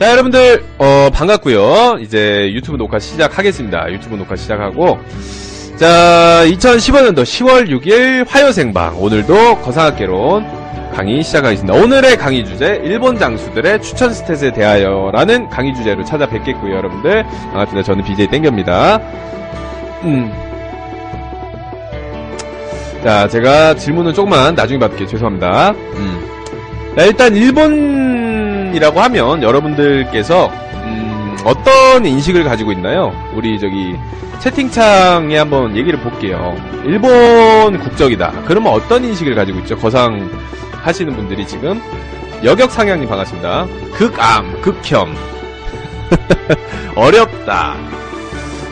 자, 여러분들, 어, 반갑고요 이제 유튜브 녹화 시작하겠습니다. 유튜브 녹화 시작하고. 자, 2015년도 10월 6일 화요생방. 오늘도 거상학개론 강의 시작하겠습니다. 오늘의 강의 주제, 일본 장수들의 추천 스탯에 대하여 라는 강의 주제로 찾아뵙겠고요, 여러분들. 반갑습니다. 저는 BJ 땡겨입니다. 음. 자, 제가 질문은 조금만 나중에 받을게요. 죄송합니다. 음. 자, 일단 일본 이라고 하면 여러분들께서 음, 어떤 인식을 가지고 있나요? 우리 저기 채팅창에 한번 얘기를 볼게요. 일본 국적이다. 그러면 어떤 인식을 가지고 있죠? 거상 하시는 분들이 지금 여격 상향님 반갑습니다. 극암, 극혐, 어렵다.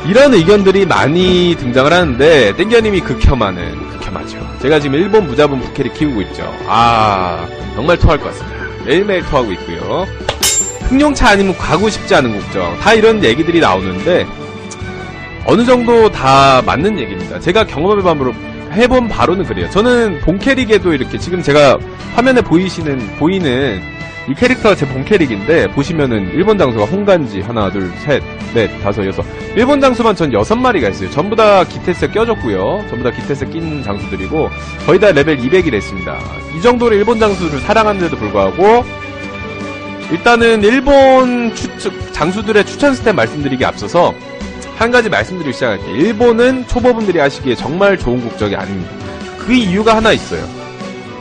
이런 의견들이 많이 등장을 하는데 땡겨님이 극혐하는 극혐하죠. 제가 지금 일본 무자본 부캐를 키우고 있죠. 아 정말 토할 것 같습니다. 매일매일 토하고 있고요. 흑룡차 아니면 가고 싶지 않은 국정 다 이런 얘기들이 나오는데 어느 정도 다 맞는 얘기입니다. 제가 경험해본 해본 바로는 그래요. 저는 본캐릭에도 이렇게 지금 제가 화면에 보이시는 보이는 이 캐릭터가 제 본 캐릭인데 보시면은 일본 장수가 홍간지 하나 둘 셋 넷 다섯 여섯 일본 장수만 전 여섯 마리가 있어요. 전부 다 기테스에 껴졌고요. 전부 다 기테스에 낀 장수들이고 거의 다 레벨 200이 됐습니다. 이 정도로 일본 장수를 사랑하는데도 불구하고 일단은 일본 추, 장수들의 추천 스텝 말씀드리기 앞서서 한 가지 말씀드리기 시작할게요. 일본은 초보분들이 하시기에 정말 좋은 국적이 아닙니다. 그 이유가 하나 있어요.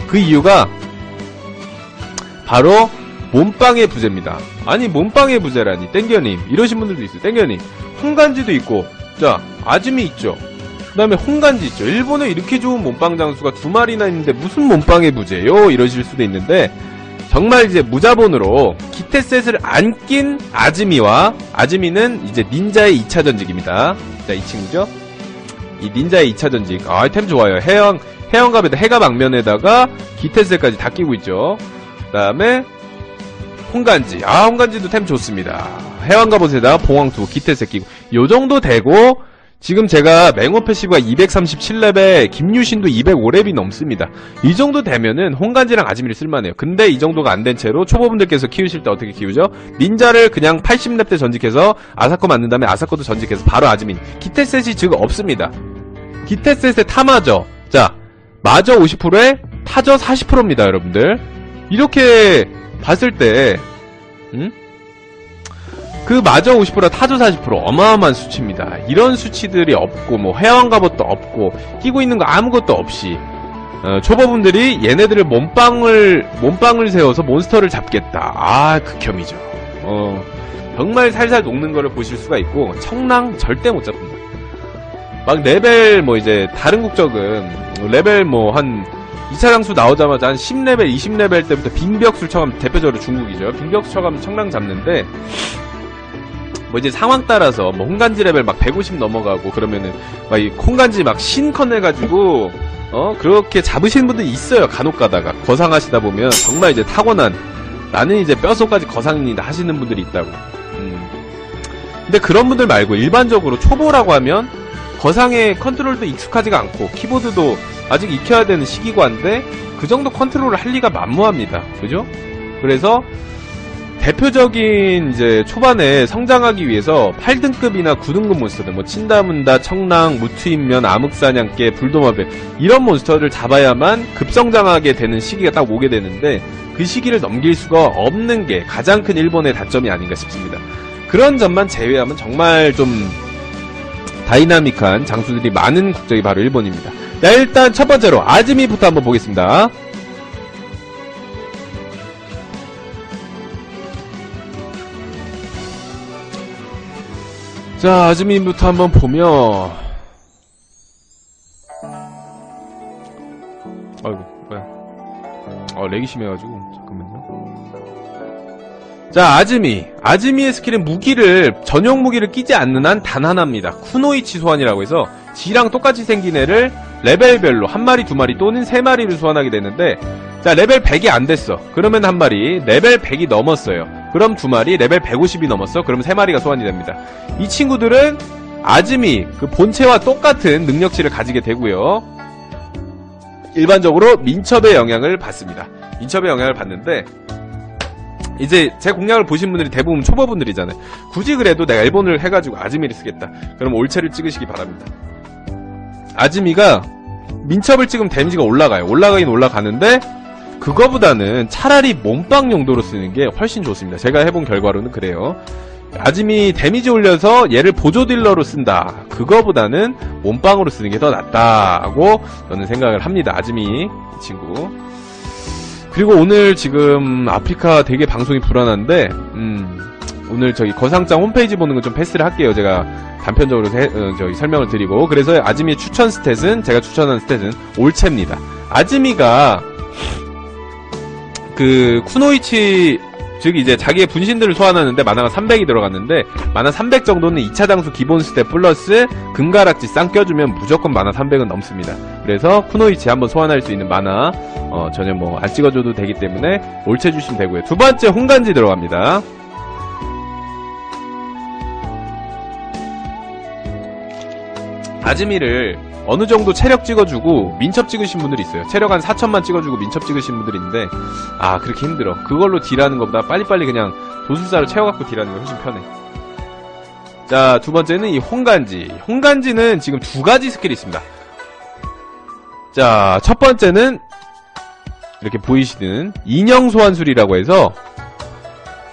그 이유가 바로 몸빵의 부재입니다. 아니 몸빵의 부재라니 땡겨님 이러신 분들도 있어요. 땡겨님 홍간지도 있고 자 아즈미 있죠. 그 다음에 홍간지 있죠. 일본에 이렇게 좋은 몸빵 장수가 두 마리나 있는데 무슨 몸빵의 부재요? 이러실 수도 있는데 정말 이제 무자본으로 기테셋을 안 낀 아즈미와 아즈미는 이제 닌자의 2차 전직입니다. 자, 이 친구죠? 이 닌자의 2차 전직. 아, 아이템 좋아요. 해양, 해양갑에다 해갑 악면에다가 기테셋까지 다 끼고 있죠. 그 다음에 홍간지. 아, 홍간지도 템 좋습니다. 해왕갑옷에다가 봉황투, 기테셋 끼고. 요 정도 되고, 지금 제가 맹호 패시브가 237렙에 김유신도 205렙이 넘습니다. 이 정도 되면은 홍간지랑 아즈미를 쓸만해요. 근데 이 정도가 안 된 채로 초보분들께서 키우실 때 어떻게 키우죠? 닌자를 그냥 80렙 때 전직해서 아사코 만든 다음에 아사코도 전직해서 바로 아즈민. 기테셋이 즉 없습니다. 기테셋의 타마저. 자, 마저 50%에 타저 40%입니다, 여러분들. 이렇게 봤을 때, 음? 그 마저 50% 타조 40% 어마어마한 수치입니다. 이런 수치들이 없고 뭐 회원 갑옷도 없고 끼고 있는 거 아무것도 없이 어, 초보분들이 얘네들을 몸빵을 몸빵을 세워서 몬스터를 잡겠다. 아 극혐이죠. 어, 정말 살살 녹는 거를 보실 수가 있고 청랑 절대 못 잡습니다. 막 레벨 뭐 이제 다른 국적은 레벨 뭐한 2차 장수 나오자마자 한 10레벨, 20레벨 때부터 빙벽술 쳐가면 대표적으로 중국이죠. 빙벽술 쳐가면 청랑 잡는데 뭐 이제 상황 따라서 뭐 홍간지 레벨 막 150 넘어가고 그러면은 막 이 홍간지 막 신컨 해가지고 어 그렇게 잡으시는 분들이 있어요 간혹 가다가 거상하시다 보면 정말 이제 타고난 나는 이제 뼛속까지 거상입니다 하시는 분들이 있다고 음. 근데 그런 분들 말고 일반적으로 초보라고 하면 거상의 컨트롤도 익숙하지가 않고 키보드도 아직 익혀야 되는 시기관인데 그 정도 컨트롤을 할 리가 만무합니다 그죠? 그래서 대표적인 이제 초반에 성장하기 위해서 8등급이나 9등급 몬스터들 뭐 친다문다, 청랑, 무투인면, 암흑사냥개, 불도마뱀 이런 몬스터를 잡아야만 급성장하게 되는 시기가 딱 오게 되는데 그 시기를 넘길 수가 없는 게 가장 큰 일본의 단점이 아닌가 싶습니다. 그런 점만 제외하면 정말 좀 다이나믹한 장수들이 많은 국적이 바로 일본입니다. 자 일단 첫 번째로 아즈미부터 한번 보겠습니다. 자, 아즈민부터 한번 보면, 아이고, 뭐야. 어, 렉이 심해가지고. 자, 아즈미. 아즈미의 스킬은 무기를, 전용 무기를 끼지 않는 한 단 하나입니다. 쿠노이치 소환이라고 해서, 지랑 똑같이 생긴 애를 레벨별로 한 마리, 두 마리 또는 세 마리를 소환하게 되는데, 자, 레벨 100이 안 됐어. 그러면 한 마리, 레벨 100이 넘었어요. 그럼 두 마리, 레벨 150이 넘었어. 그럼 세 마리가 소환이 됩니다. 이 친구들은 아즈미, 그 본체와 똑같은 능력치를 가지게 되고요. 일반적으로 민첩의 영향을 받습니다. 민첩의 영향을 받는데, 이제 제 공략을 보신 분들이 대부분 초보분들이잖아요. 굳이 그래도 내가 일본을 해가지고 아즈미를 쓰겠다. 그럼 올체를 찍으시기 바랍니다. 아즈미가 민첩을 찍으면 데미지가 올라가요. 올라가긴 올라가는데 그거보다는 차라리 몸빵 용도로 쓰는 게 훨씬 좋습니다. 제가 해본 결과로는 그래요. 아즈미 데미지 올려서 얘를 보조 딜러로 쓴다. 그거보다는 몸빵으로 쓰는 게 더 낫다고 저는 생각을 합니다. 아즈미 이 친구. 그리고 오늘 지금 아프리카 되게 방송이 불안한데, 음, 오늘 저기 거상장 홈페이지 보는 거좀 패스를 할게요. 제가 단편적으로 세- 어, 저기 설명을 드리고. 그래서 아즈미의 추천 스탯은, 제가 추천한 스탯은 올체입니다. 아즈미가 그 쿠노이치 즉 이제 자기의 분신들을 소환하는데 만화가 300이 들어갔는데 만화 300 정도는 2차 장수 기본 스탯 플러스 금가락지 쌍 껴주면 무조건 만화 300은 넘습니다. 그래서 쿠노이치 한번 소환할 수 있는 만화 어, 전혀 뭐 안 찍어줘도 되기 때문에 올채 주시면 되고요. 두 번째 홍간지 들어갑니다. 아즈미를 어느 정도 체력 찍어주고 민첩 찍으신 분들이 있어요. 체력 한 4천만 찍어주고 민첩 찍으신 분들이 있는데 아 그렇게 힘들어. 그걸로 딜하는 것보다 빨리빨리 그냥 도술사를 채워갖고 딜하는 게 훨씬 편해. 자 두 번째는 이 홍간지. 홍간지는 지금 두 가지 스킬이 있습니다. 자 첫 번째는 이렇게 보이시는 인형 소환술이라고 해서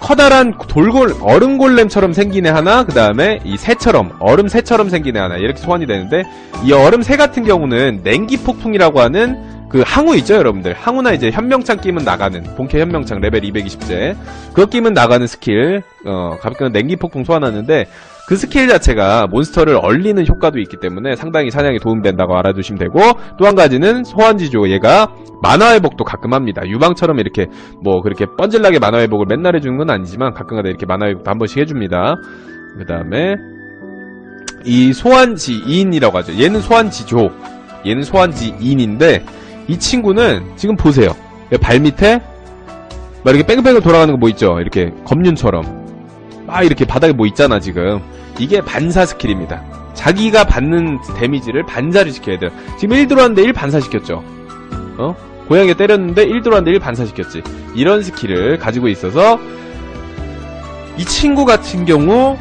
커다란 돌골 얼음 골렘처럼 생긴 애 하나 그 다음에 이 새처럼 얼음 새처럼 생긴 애 하나 이렇게 소환이 되는데 이 얼음 새 같은 경우는 냉기 폭풍이라고 하는 그 항우 있죠 여러분들? 항우나 이제 현명창 끼면 나가는 본캐 현명창 레벨 220째. 그거 끼면 나가는 스킬 어 가볍게 냉기 폭풍 소환하는데 그 스킬 자체가 몬스터를 얼리는 효과도 있기 때문에 상당히 사냥에 도움된다고 알아두시면 되고 또 한 가지는 소환지조 얘가 만화 회복도 가끔 합니다. 유방처럼 이렇게 뭐 그렇게 뻔질나게 만화 회복을 맨날 해주는 건 아니지만 가끔가다 이렇게 만화 회복도 한 번씩 해줍니다. 그 다음에 이 소환지인이라고 하죠. 얘는 소환지조, 얘는 소환지인인데 이 친구는 지금 보세요. 발 밑에 막 이렇게 뺑뺑뺑 돌아가는 거 뭐 있죠? 이렇게 검륜처럼 막 이렇게 바닥에 뭐 있잖아 지금 이게 반사 스킬입니다. 자기가 받는 데미지를 반사를 시켜야 돼요. 지금 1 들어왔는데 1 반사시켰죠. 어? 고양이가 때렸는데 1 들어왔는데 1 반사시켰지. 이런 스킬을 가지고 있어서 이 친구 같은 경우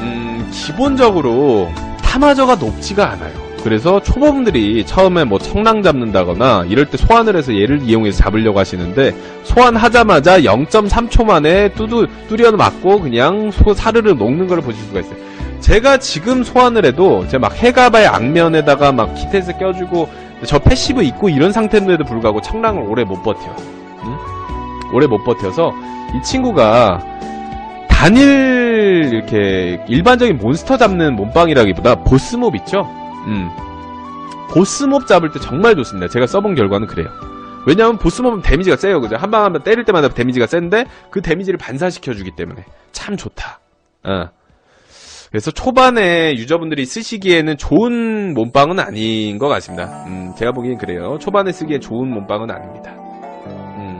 음, 기본적으로 타마저가 높지가 않아요. 그래서 초보분들이 처음에 뭐 청랑 잡는다거나 이럴 때 소환을 해서 얘를 이용해서 잡으려고 하시는데 소환하자마자 0.3초 만에 뚜두 뚜리어 맞고 그냥 소 사르르 녹는 걸 보실 수가 있어요. 제가 지금 소환을 해도 제가 막 해가바의 악면에다가 막 키테스 껴주고 저 패시브 있고 이런 상태인데도 불구하고 청랑을 오래 못 버텨. 응? 오래 못 버텨서 이 친구가 단일 이렇게 일반적인 몬스터 잡는 몸빵이라기보다 보스몹 있죠? 음. 보스몹 잡을 때 정말 좋습니다. 제가 써본 결과는 그래요. 왜냐하면 보스몹은 데미지가 세요. 그죠? 한 방 한 방 때릴 때마다 데미지가 센데 그 데미지를 반사시켜주기 때문에 참 좋다. 어. 그래서 초반에 유저분들이 쓰시기에는 좋은 몸빵은 아닌 것 같습니다. 음, 제가 보기엔 그래요. 초반에 쓰기에 좋은 몸빵은 아닙니다. 음.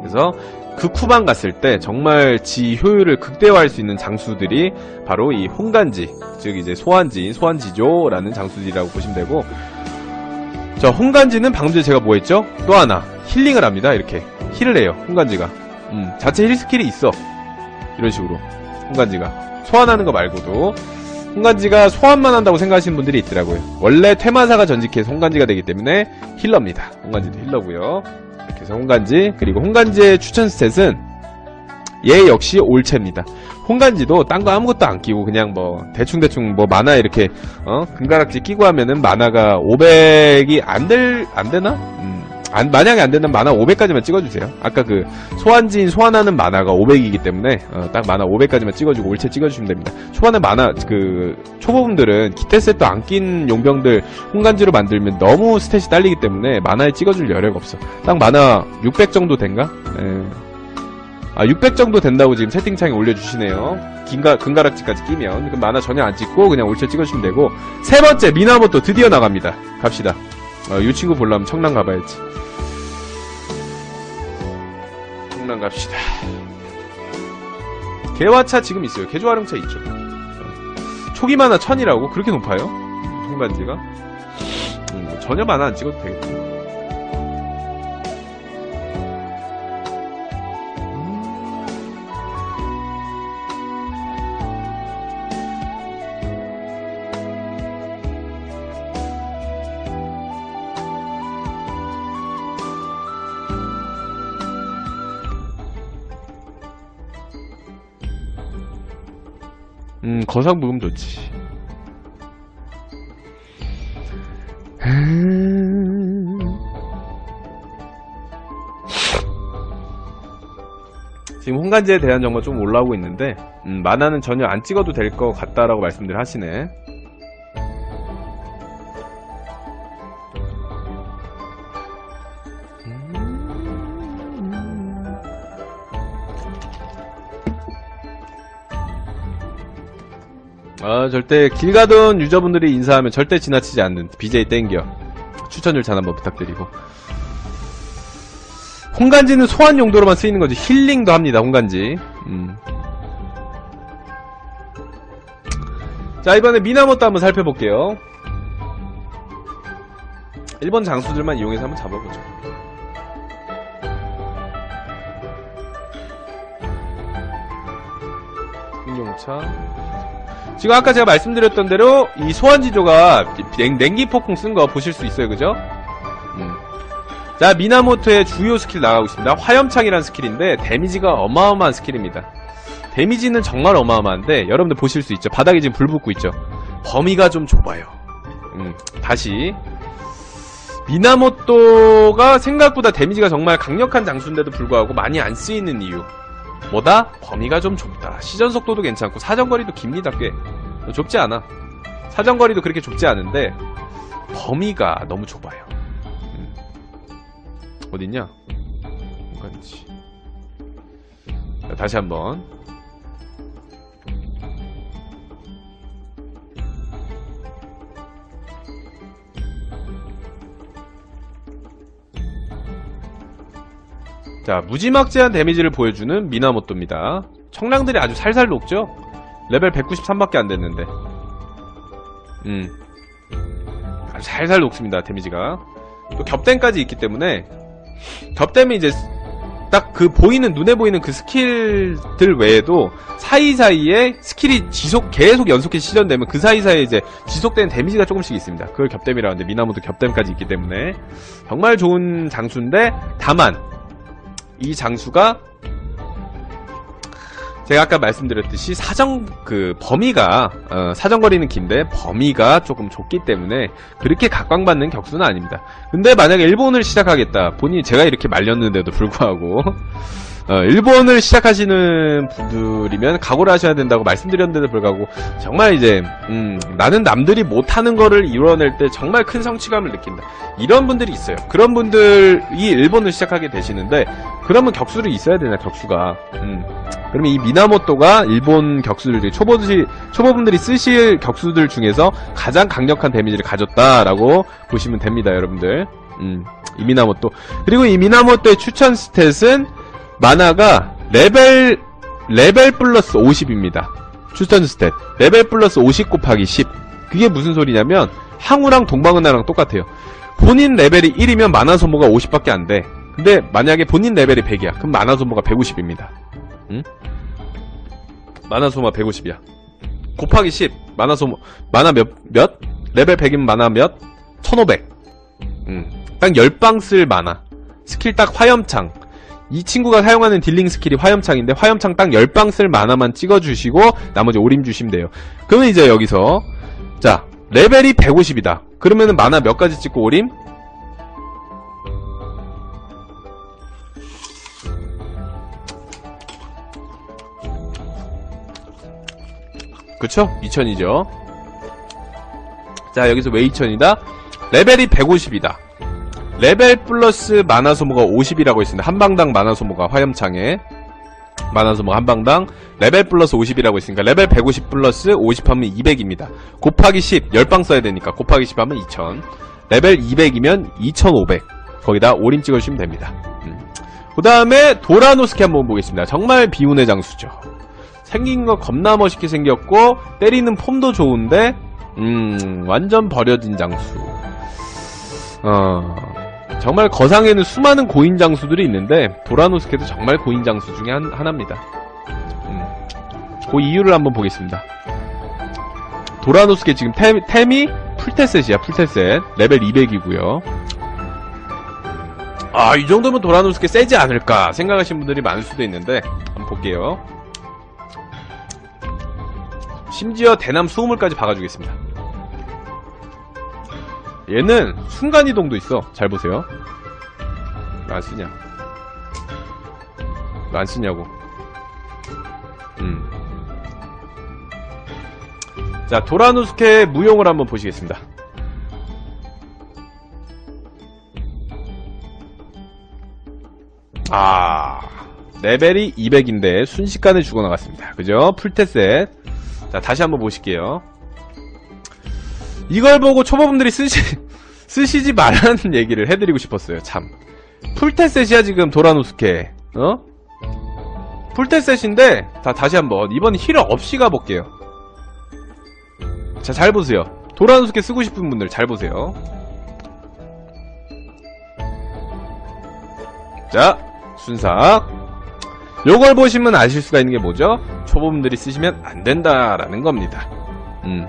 그래서 그 쿠방 갔을 때 정말 지 효율을 극대화할 수 있는 장수들이 바로 이 홍간지, 즉 이제 소환지인 소환지조라는 장수들이라고 보시면 되고 자, 홍간지는 방금 전에 제가 뭐 했죠? 또 하나 힐링을 합니다. 이렇게 힐을 해요. 홍간지가. 음, 자체 힐 스킬이 있어. 이런 식으로 홍간지가 소환하는 거 말고도 홍간지가 소환만 한다고 생각하시는 분들이 있더라고요. 원래 퇴마사가 전직해서 홍간지가 되기 때문에 힐러입니다. 홍간지도 힐러고요. 해서 홍간지 그리고 홍간지의 추천 스탯은 얘 역시 올체입니다. 홍간지도 딴 거 아무것도 안 끼고 그냥 뭐 대충대충 뭐 만화 이렇게 어 금가락지 끼고 하면은 만화가 500이 안 될 안 되나? 음, 안, 만약에 안 된다면 만화 500까지만 찍어주세요. 아까 그 소환지인 소환하는 만화가 500이기 때문에 어, 딱 만화 500까지만 찍어주고 올체 찍어주시면 됩니다. 초반에 만화 그 초보분들은 기태셋도 안낀 용병들 홍간지로 만들면 너무 스탯이 딸리기 때문에 만화에 찍어줄 여력 없어. 딱 만화 600 정도 된가? 예. 아, 600 정도 된다고 지금 채팅창에 올려주시네요. 긴가, 금가락지까지 끼면. 그럼 만화 전혀 안 찍고 그냥 올체 찍으시면 되고. 세 번째, 미나모토 드디어 나갑니다. 갑시다. 어, 이 친구 보려면 청랑 가봐야지. 청랑 갑시다. 개화차 지금 있어요. 개조화룡차 있죠. 어. 초기 만화 1000이라고? 그렇게 높아요? 홍간지가? 음, 뭐 전혀 만화 안 찍어도 되겠다. 거상 부금 좋지. 지금 홍간지에 대한 정보 좀 올라오고 있는데, 음, 만화는 전혀 안 찍어도 될 것 같다라고 말씀들 하시네. 아, 절대 길 가던 유저분들이 인사하면 절대 지나치지 않는 BJ 땡겨. 추천을 잘 한번 부탁드리고. 홍간지는 소환 용도로만 쓰이는 거지. 힐링도 합니다, 홍간지. 음. 자, 이번에 미나모토 한번 살펴볼게요. 일본 장수들만 이용해서 한번 잡아보죠. 승용차. 지금 아까 제가 말씀드렸던 대로 이 소환지조가 냉, 냉기 폭풍 쓴 거 보실 수 있어요, 그죠? 음. 자, 미나모토의 주요 스킬 나가고 있습니다. 화염창이라는 스킬인데 데미지가 어마어마한 스킬입니다. 데미지는 정말 어마어마한데 여러분들 보실 수 있죠. 바닥에 지금 불 붙고 있죠. 범위가 좀 좁아요. 음, 다시 미나모토가 생각보다 데미지가 정말 강력한 장수인데도 불구하고 많이 안 쓰이는 이유. 뭐다? 범위가 좀 좁다. 시전 속도도 괜찮고 사정거리도 깁니다 꽤. 좁지 않아. 사정거리도 그렇게 좁지 않은데 범위가 너무 좁아요. 음. 어딨냐? 자, 다시 한번. 자, 무지막지한 데미지를 보여주는 미나모토입니다. 청량들이 아주 살살 녹죠? 레벨 193밖에 안 됐는데. 음. 아주 살살 녹습니다, 데미지가. 또 겹댐까지 있기 때문에, 겹댐이 이제 딱 그 보이는, 눈에 보이는 그 스킬들 외에도 사이사이에 스킬이 지속, 계속 연속해 시전되면 그 사이사이에 이제 지속되는 데미지가 조금씩 있습니다. 그걸 겹댐이라고 하는데, 미나모토 겹댐까지 있기 때문에. 정말 좋은 장수인데, 다만, 이 장수가 제가 아까 말씀드렸듯이 사정 그 범위가 어, 사정거리는 긴데 범위가 조금 좁기 때문에 그렇게 각광받는 격수는 아닙니다. 근데 만약에 일본을 시작하겠다 본인이 제가 이렇게 말렸는데도 불구하고 어, 일본을 시작하시는 분들이면 각오를 하셔야 된다고 말씀드렸는데도 불구하고 정말 이제 음, 나는 남들이 못하는 거를 이뤄낼 때 정말 큰 성취감을 느낀다. 이런 분들이 있어요. 그런 분들이 일본을 시작하게 되시는데 그러면 격수를 있어야 되나 격수가. 음. 그러면 이 미나모토가 일본 격수들 초보들이 초보분들이 쓰실 격수들 중에서 가장 강력한 데미지를 가졌다라고 보시면 됩니다, 여러분들. 음, 이 미나모토. 그리고 이 미나모토의 추천 스탯은 만화가 레벨 레벨 플러스 50입니다. 추천 스탯. 레벨 플러스 50 곱하기 10. 그게 무슨 소리냐면 항우랑 동방은하랑 똑같아요. 본인 레벨이 1이면 만화 소모가 50밖에 안 돼. 근데 만약에 본인 레벨이 100이야. 그럼 만화 소모가 150입니다. 응? 만화 소모 150이야. 곱하기 10. 만화 소모 만화 몇 몇? 레벨 100이면 만화 몇? 1500. 음. 딱 10방 쓸 만화. 스킬 딱 화염창. 이 친구가 사용하는 딜링 스킬이 화염창인데 화염창 딱 10방 쓸 만화만 찍어주시고 나머지 오림 주시면 돼요. 그러면 이제 여기서 자 레벨이 150이다. 그러면은 만화 몇 가지 찍고 오림? 그쵸? 2000이죠. 자 여기서 왜 2000이다? 레벨이 150이다. 레벨 플러스 만화 소모가 50이라고 있습니다. 한 방당 만화 소모가 화염창에 만화 소모가 한 방당 레벨 플러스 50이라고 있으니까 레벨 150 플러스 50 하면 200입니다. 곱하기 10 10방 써야 되니까 곱하기 10 하면 2000 레벨 200이면 2500 거기다 오림 찍어주시면 됩니다. 음. 그 다음에 도라노스키 한번 보겠습니다. 정말 비운의 장수죠. 생긴 거 겁나 멋있게 생겼고 때리는 폼도 좋은데 음 완전 버려진 장수. 어 정말 거상에는 수많은 고인 장수들이 있는데 도라노스케도 정말 고인 장수 중에 한, 하나입니다. 음, 그 이유를 한번 보겠습니다. 도라노스케 지금 템, 템이 풀테셋이야 풀테셋 레벨 200이고요. 아 이 정도면 도라노스케 세지 않을까 생각하시는 분들이 많을 수도 있는데 한번 볼게요. 심지어 대남 수호물까지 박아주겠습니다. 얘는 순간이동도 있어. 잘 보세요. 왜안 쓰냐? 왜안 쓰냐고. 음. 자, 도라노스케의 무용을 한번 보시겠습니다. 아, 레벨이 200인데 순식간에 죽어나갔습니다. 그죠? 풀테셋. 자, 다시 한번 보실게요. 이걸 보고 초보분들이 쓰시, 쓰시지 말라는 얘기를 해드리고 싶었어요, 참. 풀테셋이야, 지금, 도라노스케. 어? 풀테셋인데, 자, 다시 한번. 이번 힐 없이 가볼게요. 자, 잘 보세요. 도라노스케 쓰고 싶은 분들 잘 보세요. 자, 순삭. 요걸 보시면 아실 수가 있는 게 뭐죠? 초보분들이 쓰시면 안 된다라는 겁니다. 음.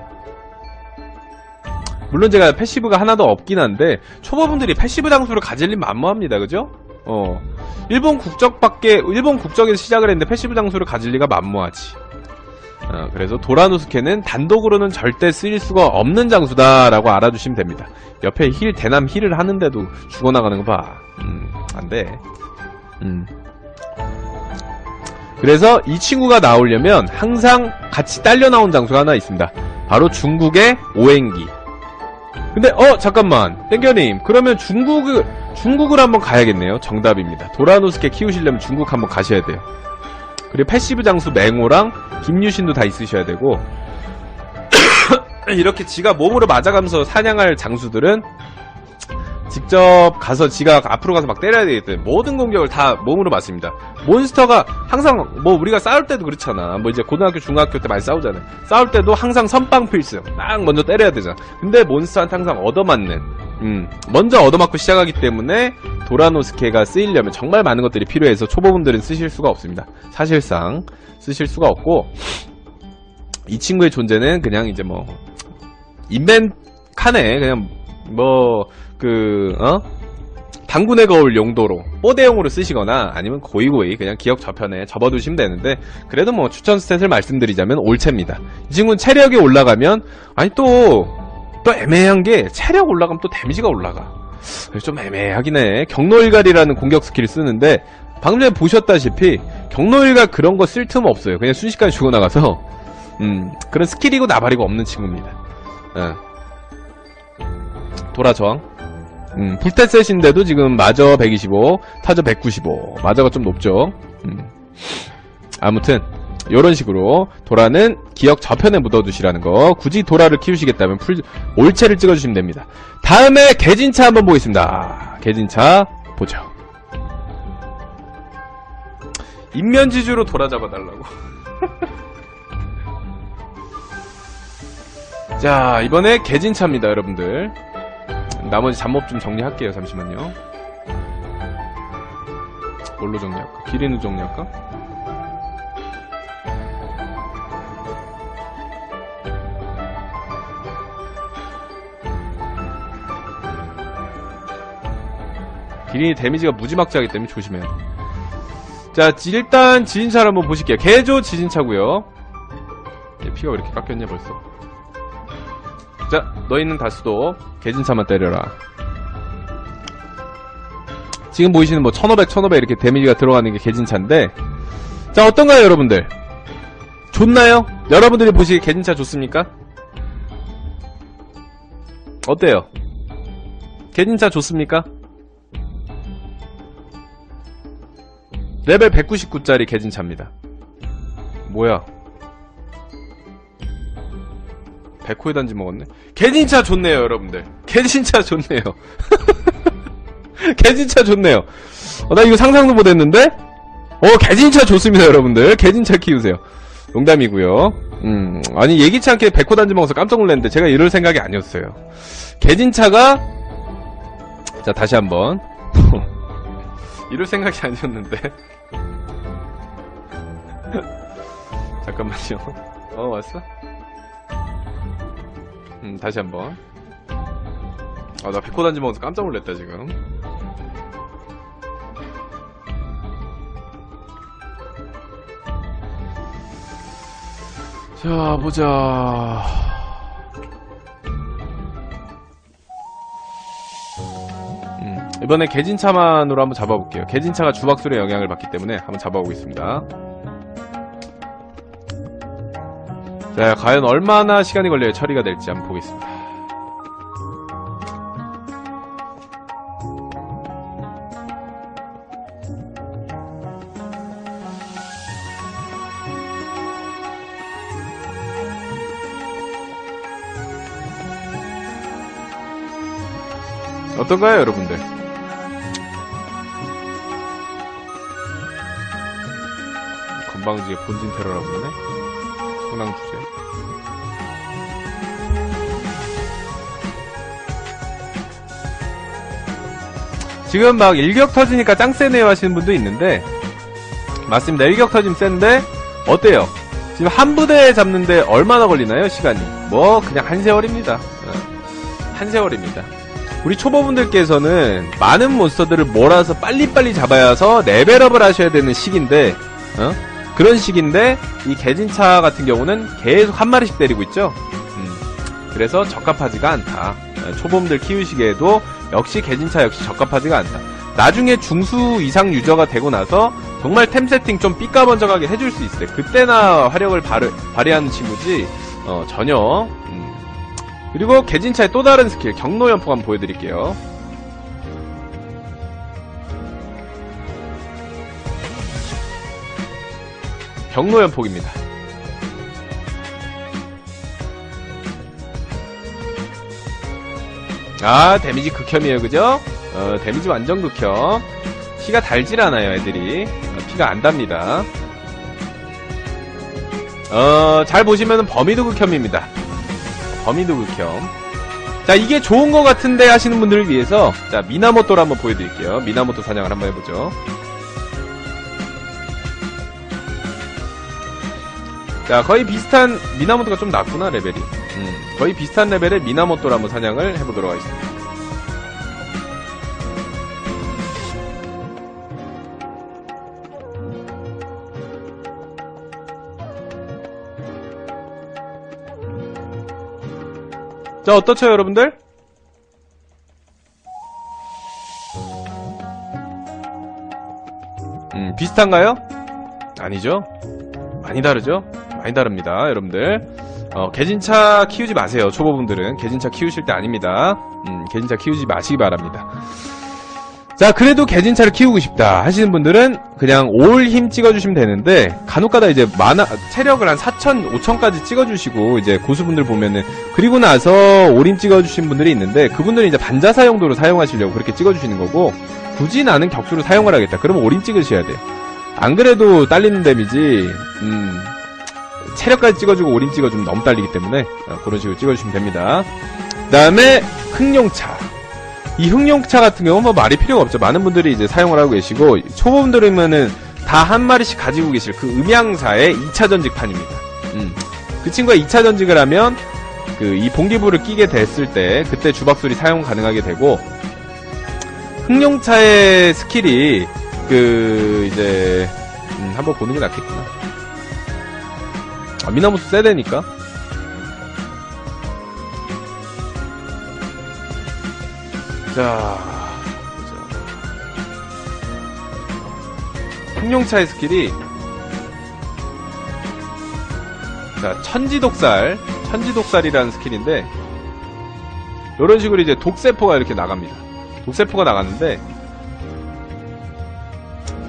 물론 제가 패시브가 하나도 없긴 한데 초보분들이 패시브 장수를 가질 일 만무합니다. 그죠? 어. 일본 국적밖에 일본 국적에서 시작을 했는데 패시브 장수를 가질 리가 만무하지. 어, 그래서 도라노스케는 단독으로는 절대 쓰일 수가 없는 장수다라고 알아두시면 됩니다. 옆에 힐 대남 힐을 하는데도 죽어나가는 거 봐. 음, 안 돼. 음. 그래서 이 친구가 나오려면 항상 같이 딸려 나온 장수가 하나 있습니다. 바로 중국의 오행기. 근데 어 잠깐만 땡겨님 그러면 중국을 중국을 한번 가야겠네요. 정답입니다. 도라노스케 키우시려면 중국 한번 가셔야 돼요. 그리고 패시브 장수 맹호랑 김유신도 다 있으셔야 되고 이렇게 지가 몸으로 맞아가면서 사냥할 장수들은 직접 가서 지가 앞으로 가서 막 때려야 되기 때문에 모든 공격을 다 몸으로 맞습니다. 몬스터가 항상 뭐 우리가 싸울 때도 그렇잖아. 뭐 이제 고등학교 중학교 때 많이 싸우잖아요. 싸울 때도 항상 선빵 필승. 딱 먼저 때려야 되잖아. 근데 몬스터한테 항상 얻어맞는. 음, 먼저 얻어맞고 시작하기 때문에 도라노스케가 쓰이려면 정말 많은 것들이 필요해서 초보분들은 쓰실 수가 없습니다. 사실상 쓰실 수가 없고 이 친구의 존재는 그냥 이제 뭐 인벤 칸에 그냥 뭐 그, 어? 당군의 거울 용도로, 뽀대용으로 쓰시거나, 아니면 고이고이 그냥 기억 저편에 접어두시면 되는데, 그래도 뭐 추천 스탯을 말씀드리자면 올체입니다. 이 친구는 체력이 올라가면, 아니 또, 또 애매한 게, 체력 올라가면 또 데미지가 올라가. 좀 애매하긴 해. 경로일갈이라는 공격 스킬을 쓰는데, 방금 전에 보셨다시피, 경로일갈 그런 거 쓸틈 없어요. 그냥 순식간에 죽어나가서, 음, 그런 스킬이고 나발이고 없는 친구입니다. 어. 도라 저항. 음, 풀테셋인데도 지금 마저 125, 타저 195. 마저가 좀 높죠. 음. 아무튼 요런 식으로 도라는 기억 저편에 묻어두시라는 거. 굳이 도라를 키우시겠다면 풀 올체를 찍어주시면 됩니다. 다음에 개진차 한번 보겠습니다. 개진차 보죠. 인면지주로 도라 잡아달라고. 자 이번에 개진차입니다 여러분들. 나머지 잡몹 좀 정리할게요. 잠시만요. 뭘로 정리할까? 기린으로 정리할까? 기린이 데미지가 무지막지하기 때문에 조심해야 돼. 자, 지- 일단 지진차를 한번 보실게요. 개조 지진차고요 얘 피가 왜 이렇게 깎였냐 벌써. 자, 너희는 다수도 개진차만 때려라. 지금 보이시는 뭐 1500, 1500 이렇게 데미지가 들어가는 게 개진차인데 자, 어떤가요, 여러분들? 좋나요? 여러분들이 보시기에 개진차 좋습니까? 어때요? 개진차 좋습니까? 레벨 199짜리 개진차입니다. 뭐야? 백호의 단지 먹었네? 개진차 좋네요, 여러분들. 개진차 좋네요. 개진차 좋네요. 어, 나 이거 상상도 못했는데? 어, 개진차 좋습니다, 여러분들. 개진차 키우세요. 농담이고요. 음, 아니 예기치 않게 백호 단지 먹어서 깜짝 놀랐는데 제가 이럴 생각이 아니었어요. 개진차가 자 다시 한번 이럴 생각이 아니었는데 잠깐만요. 어 왔어? 음, 다시 한 번. 아, 나 백호 단지 먹어서 깜짝 놀랐다, 지금. 자, 보자. 음, 이번에 개진차만으로 한번 잡아볼게요. 개진차가 주박술의 영향을 받기 때문에 한번 잡아보겠습니다. 자, 과연 얼마나 시간이 걸려야 처리가 될지 한번 보겠습니다. 어떤가요, 여러분들? 건방지게 본진 테러라고 그러네? 성낭 주제. 지금 막 일격 터지니까 짱 세네요 하시는 분도 있는데, 맞습니다. 일격 터지면 센데, 어때요? 지금 한 부대 잡는데 얼마나 걸리나요, 시간이? 뭐, 그냥 한 세월입니다. 어, 한 세월입니다. 우리 초보분들께서는 많은 몬스터들을 몰아서 빨리빨리 잡아야 해서 레벨업을 하셔야 되는 시기인데, 어? 그런 시기인데, 이 개진차 같은 경우는 계속 한 마리씩 때리고 있죠? 음, 그래서 적합하지가 않다. 어, 초보분들 키우시기에도 역시 개진차 역시 적합하지가 않다. 나중에 중수 이상 유저가 되고 나서 정말 템 세팅 좀 삐까번쩍하게 해줄 수 있어요. 그때나 화력을 발휘, 발휘하는 친구지, 어, 전혀, 음, 그리고 개진차의 또 다른 스킬 경로 연폭 한번 보여드릴게요. 경로연폭입니다. 아 데미지 극혐이에요 그죠? 어, 데미지 완전 극혐 피가 달질 않아요 애들이 어, 피가 안 답니다 어, 잘 보시면 범위도 극혐입니다 범위도 극혐. 자, 이게 좋은 것 같은데 하시는 분들을 위해서, 자, 미나모토를 한번 보여드릴게요. 미나모토 사냥을 한번 해보죠. 자, 거의 비슷한, 미나모토가 좀 낮구나, 레벨이. 음, 거의 비슷한 레벨의 미나모토를 한번 사냥을 해보도록 하겠습니다. 자, 어떻죠, 여러분들? 음, 비슷한가요? 아니죠? 많이 다르죠? 많이 다릅니다, 여러분들. 어, 개진차 키우지 마세요, 초보분들은. 개진차 키우실 때 아닙니다. 음, 개진차 키우지 마시기 바랍니다. 자, 그래도 개진차를 키우고 싶다 하시는 분들은 그냥 올 힘 찍어주시면 되는데, 간혹가다 이제 만화, 체력을 한 4천, 5천까지 찍어주시고, 이제 고수분들 보면은, 그리고 나서 올 힘 찍어주신 분들이 있는데, 그분들은 이제 반자사 용도로 사용하시려고 그렇게 찍어주시는 거고, 굳이 나는 격수로 사용을 하겠다. 그러면 올 힘 찍으셔야 돼요. 안 그래도 딸리는 데미지, 음, 체력까지 찍어주고 올힘 찍어주면 너무 딸리기 때문에, 어, 그런 식으로 찍어주시면 됩니다. 그 다음에, 흑룡차. 이 흑룡차 같은 경우는 뭐 말이 필요가 없죠. 많은 분들이 이제 사용을 하고 계시고, 초보분들이면은 다 한 마리씩 가지고 계실 그 음양사의 2차 전직판입니다. 음. 그 친구가 2차 전직을 하면, 그, 이 봉기부를 끼게 됐을 때, 그때 주박술이 사용 가능하게 되고, 흑룡차의 스킬이, 그, 이제, 음, 한번 보는 게 낫겠구나. 아, 미나무스 세대니까. 자, 보자. 흑룡차의 스킬이 자, 천지독살, 천지독살이라는 스킬인데 이런 식으로 이제 독세포가 이렇게 나갑니다. 독세포가 나갔는데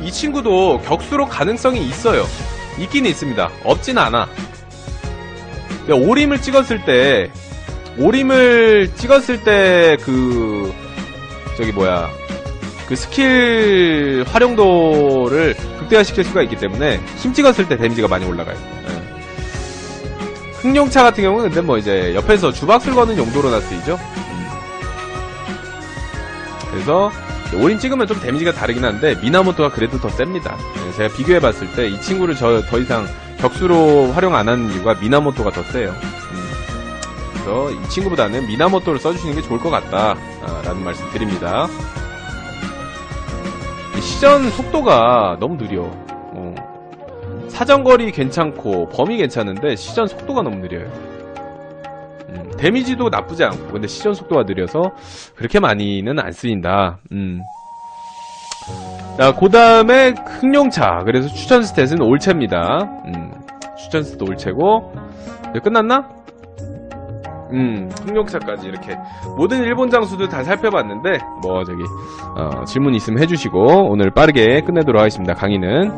이 친구도 격수로 가능성이 있어요. 있긴 있습니다. 없진 않아. 오림을 찍었을 때 오림을 찍었을 때 그 저기 뭐야 그 스킬 활용도를 극대화시킬 수가 있기 때문에 힘 찍었을 때 데미지가 많이 올라가요. 예. 흑룡차 같은 경우는 근데 뭐 이제 옆에서 주박술 거는 용도로나 쓰이죠. 음. 그래서 오림 찍으면 좀 데미지가 다르긴 한데 미나모토가 그래도 더 셉니다. 예, 제가 비교해 봤을 때 이 친구를 저 더 이상 격수로 활용 안 하는 이유가 미나모토가 더 세요. 음. 그래서 이 친구보다는 미나모토를 써주시는 게 좋을 것 같다라는 말씀 드립니다. 이 시전 속도가 너무 느려. 어. 사정거리 괜찮고 범위 괜찮은데 시전 속도가 너무 느려요. 음, 데미지도 나쁘지 않고 근데 시전 속도가 느려서 그렇게 많이는 안 쓰인다. 음. 자, 그 다음에 흑룡차. 그래서 추천 스탯은 올체입니다. 음, 추천 스탯 올체고. 이제 끝났나? 음, 흑룡차까지 이렇게 모든 일본 장수들 다 살펴봤는데 뭐 저기 어, 질문 있으면 해주시고 오늘 빠르게 끝내도록 하겠습니다. 강의는